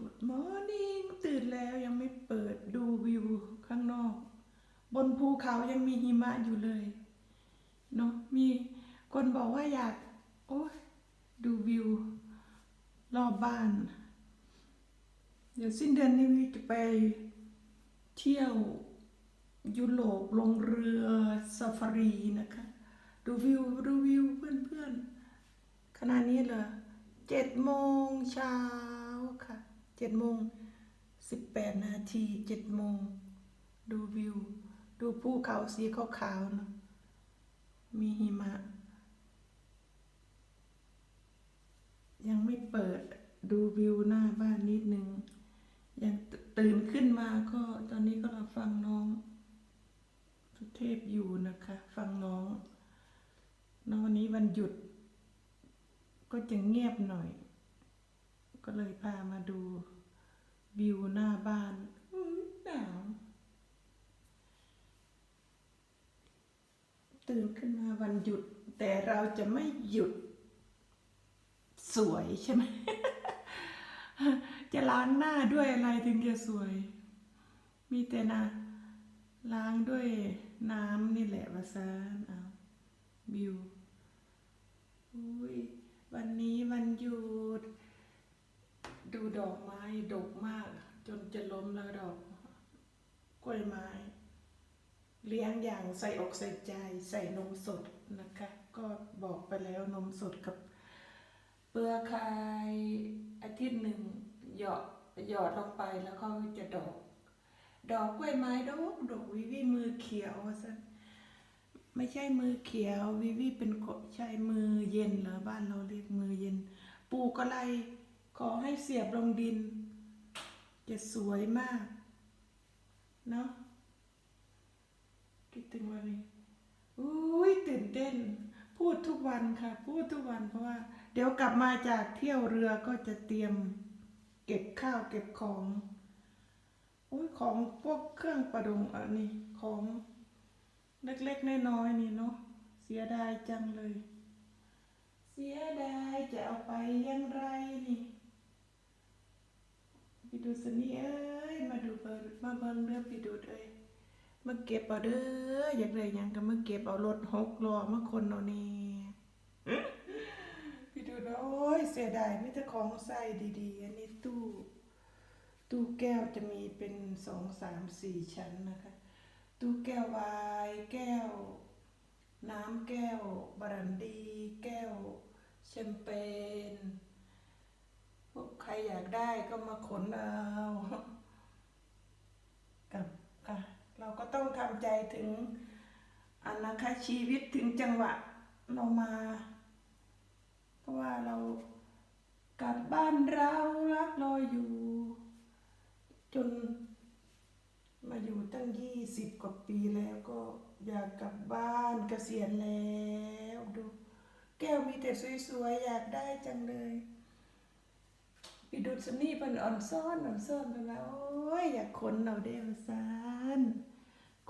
Good morning ตื่นแล้วยังไม่เปิดดูวิวข้างนอก บนภูเขายังมีหิมะอยู่เลยเนาะมีคนบอกว่าอยากโอ้ยดูวิว รอบบ้าน เดี๋ยวสิ้นเดือนนี้วิจะไปเที่ยวยุโรปลงเรือซาฟารีนะคะ ดูวิวดูวิวเพื่อนๆขณะนี้เหรอเจ็ดโมงเช้า เจ็ดโมงสิบแปดนาทีเจ็ดโมง ดูวิว ดูภูเขาสีขาวๆเนะมีหิมะ ยังไม่เปิดดูวิวหน้าบ้านนิดนึง ยังตื่นขึ้นมาก็ตอนนี้ก็เราฟังน้อง สุเทพอยู่นะคะ ฟังน้องน้องวันนี้วันหยุด ก็จะเงียบหน่อย ก็เลยพามาดูวิวหน้าบ้านหนาว ตื่นขึ้นมาวันหยุด แต่เราจะไม่หยุด สวยใช่ไหม จะล้างหน้าด้วยอะไรถึงจะสวย มีแต่นะล้างด้วยน้ำนี่แหละวาซานเอาวิว อุ้ยวันนี้วันหยุด ดูดอกไม้ดกมาก จนจะล้มแล้วดอก กล้วยไม้ เลี้ยงอย่างใส่อกใส่ใจ ใส่นมสดนะคะ ก็บอกไปแล้วนมสดกับ เปลือกไข่อาทิตย์หนึ่งหยอดหยอดลงไปแล้วเขาจะดอก ดอกกล้วยไม้ดอกดอกวิวีมือเขียวสันไม่ใช่มือเขียววิวีเป็นใช่มือเย็นเหรอบ้านเราเรียกมือเย็น ปูกอะไร ขอให้เสียบลงดิน จะสวยมาก เนาะคิดถึงวันนี้อุ้ยตื่นเต้น พูดทุกวันค่ะ พูดทุกวันเพราะว่า เดี๋ยวกลับมาจากเที่ยวเรือก็จะเตรียม เก็บข้าวเก็บของโอ้ยของพวกเครื่องประดงอันนี้ของเล็กๆน้อยๆนี่เนาะเสียดายจังเลย เสียดายจะเอาไปยังไร พี่ดูสนี่เอ้ยมาดูเบิร์มาเบิ่งเรือพี่ดูเอ้ยมาเก็บเอาเด้ออยากได้ยังก็มาเก็บเอารถหกล้อมาคนเอานี่พี่ดูนะโอ้ยเสียดายไม่แต่ของใส่ดีๆ อันนี้ตู้ ตู้แก้วจะมีเป็นสองสามสี่ชั้นนะคะ ตู้แก้ววายแก้ว น้ำแก้วบรันดี แก้วแชมเปญพวกใครอยาก ได้ก็มาขนเอากับค่ะเราก็ต้องทำใจถึงอันนะคะชีวิตถึงจังหวะเรามา เพราะว่าเรากลับบ้านเรารักรออยู่ จนมาอยู่ตั้งยี่สิบกว่าปีแล้วก็อยากกลับบ้านเกษียณแล้วดู แก้วมีแต่สวยๆ อยากได้จังเลย ปดูสนี่เป็นอ่อนซ่อนอ่อนซ่อนไปว่าโอ้ยอยากขนเอาเด้มาซาน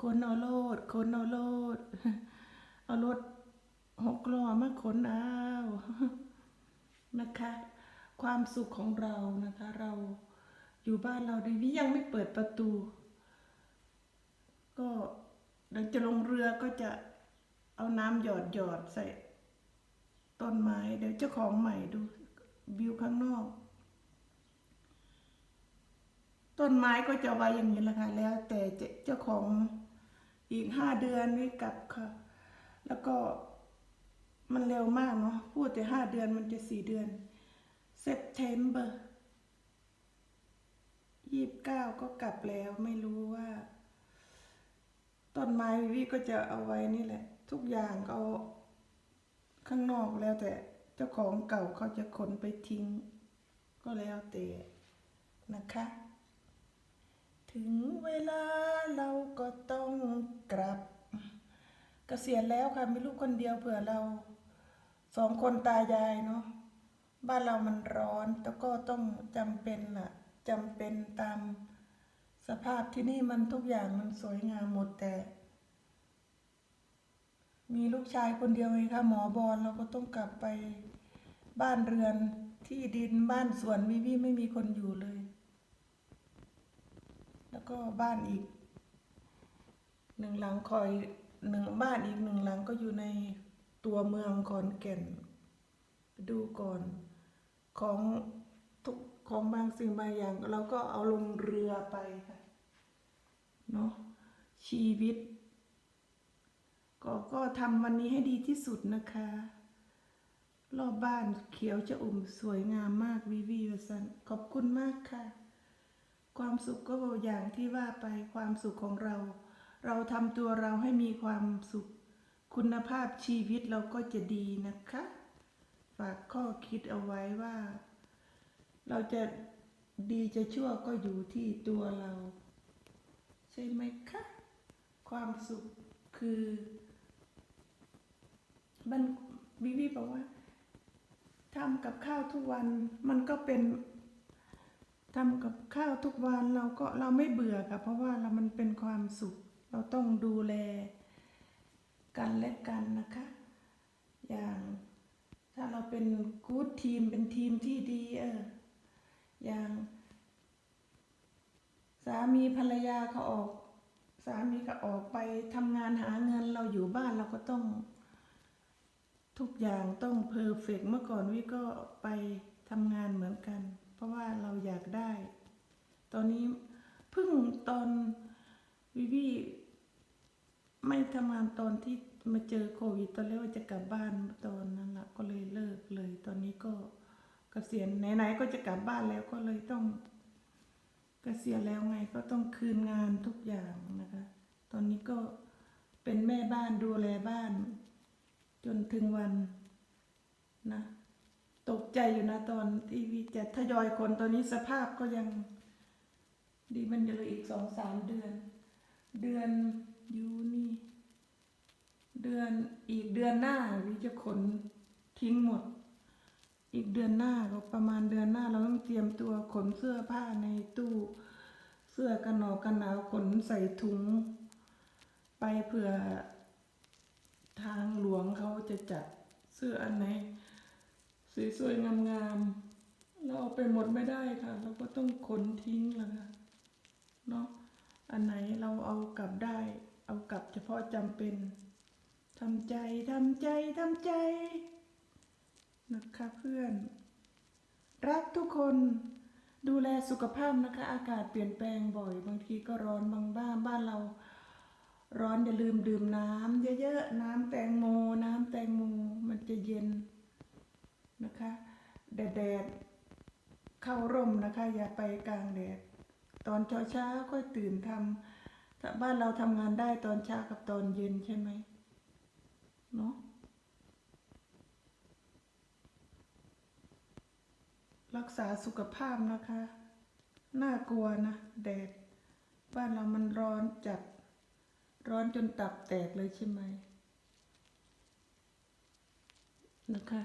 ขนเอาโลดขนเอาโลด เอารถหกล้อมาขนเอานะคะ ความสุขของเรานะคะ เราอยู่บ้านเราดีนี้ยังไม่เปิดประตู ก็ดี๋ยวจะลงเรือก็จะเอาน้ำหยอดหยอดใส่ต้นไม้เดี๋ยวเจ้าของใหม่ดูวิวข้างนอก ต้นไม้ก็จะไว้อย่างนี้แหละค่ะแล้วแต่เจ้าของอีกห้าเดือนนี้กลับค่ะ แล้วก็มันเร็วมากเนาะพูดแต่ห้าเดือนมันจะสี่เดือนเซปเทมเบอร์ยี่สิบเก้าก็กลับแล้วไม่รู้ว่า ต้นไม้วิวก็จะเอาไว้นี่แหละ ทุกอย่างก็เอาข้างนอกแล้วแต่เจ้าของเก่าเขาจะขนไปทิ้ง ก็แล้วแต่นะคะ ถึงเวลาเราก็ต้องกลับเกษียณแล้วค่ะมีลูกคนเดียวเผื่อเราสองคนตายายเนาะบ้านเรามันร้อนแต่ก็ต้องจำเป็นล่ะจำเป็นตามสภาพที่นี่มันทุกอย่างมันสวยงามหมดแต่ มีลูกชายคนเดียวไงค่ะหมอบอลเราก็ต้องกลับไปบ้านเรือนที่ดินบ้านสวนวิวีไม่มีคนอยู่เลย แล้วก็บ้านอีกหนึ่งหลังคอยหนึ่งบ้านอีกหนึ่งหลังก็อยู่ในตัวเมืองขอนแก่น ดูก่อนของทุกของบางสิ่งบางอย่างเราก็เอาลงเรือไปค่ะเนาะชีวิต ก็ก็ทำวันนี้ให้ดีที่สุดนะคะ รอบบ้านเขียวจะอุ่มสวยงามมากวิวีวสันขอบคุณมากค่ะ ความสุขก็อย่างที่ว่าไปความสุขของเรา เราทำตัวเราให้มีความสุข คุณภาพชีวิตเราก็จะดีนะคะ ฝากข้อคิดเอาไว้ว่า เราจะดีจะชั่วก็อยู่ที่ตัวเรา ใช่ไหมคะ ความสุขคือมันวิวีบอกว่าทำกับข้าวทุกวันมันก็เป็น ทำกับข้าวทุกวันเราก็เราไม่เบื่อค่ะเพราะว่าเรามันเป็นความสุข เราต้องดูแล กันและกันนะคะ อย่างถ้าเราเป็นกู๊ดทีมเป็นทีมที่ดีเอออย่าง สามีภรรยาเขาออก สามีก็ออกไปทำงานหาเงินเราอยู่บ้านเราก็ต้อง ทุกอย่างต้องเพอร์เฟกเมื่อก่อนวิก็ไปทำงานเหมือนกัน ราะว่าเราอยากได้ ตอนนี้เพิ่งตอนวิวีไม่ทำงานตอนที่มาเจอโควิดตอนแรกว่าจะกลับบ้านตอนนั้นละก็เลยเลิกเลย ตอนนี้ก็เกษียณไหนๆก็จะกลับบ้านแล้วก็เลยต้องเกษียณแล้วไงก็ต้องคืนงานทุกอย่างนะคะ ตอนนี้ก็เป็นแม่บ้านดูแลบ้าน จนถึงวันนะ ตกใจอยู่นะตอนที่วิจะทยอยคนตอนนี้สภาพก็ยัง ดีมันจะเหลืออีกสองสามเดือน เดือนยูนี่ เดือนอีกเดือนหน้าวิจะขนทิ้งหมด อีกเดือนหน้าก็ประมาณเดือนหน้าเราต้องเตรียมตัวขนเสื้อผ้าในตู้เสื้อกันหนาวกันหนาวขนใส่ถุง ไปเผื่อทางหลวงเขาจะจัดเสื้ออันไหน สวยๆงามๆเราเอาไปหมดไม่ได้ค่ะ เราก็ต้องขนทิ้งแล้วค่ะเนาะอันไหนเราเอากลับได้ เอากลับเฉพาะจำเป็นทำใจทำใจทำใจนะคะเพื่อน รักทุกคนดูแลสุขภาพนะคะ อากาศเปลี่ยนแปลงบ่อย บางทีก็ร้อนบางบ้านบ้านเรา ร้อนอย่าลืมดื่มน้ำเยอะๆ น้ำแตงโม น้ำแตงโมมันจะเย็น นะคะแดดเข้าร่มนะคะ อย่าไปกลางแดด ตอนเช้าเช้าๆค่อยตื่นทำถ้าบ้านเราทำงานได้ตอนเช้ากับตอนเย็นใช่ไหมเนาะรักษาสุขภาพนะคะ น่ากลัวนะ แดด บ้านเรามันร้อนจัด ร้อนจนตับแตกเลยใช่ไหมนะคะ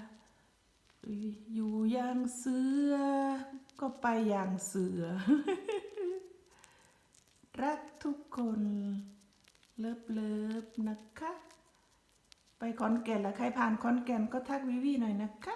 อยู่อย่างเสือ ก็ไปอย่างเสือ รักทุกคน เลิฟเลิฟนะคะ ไปขอนแก่นละใครผ่านขอนแก่นก็ทักวิวีหน่อยนะคะ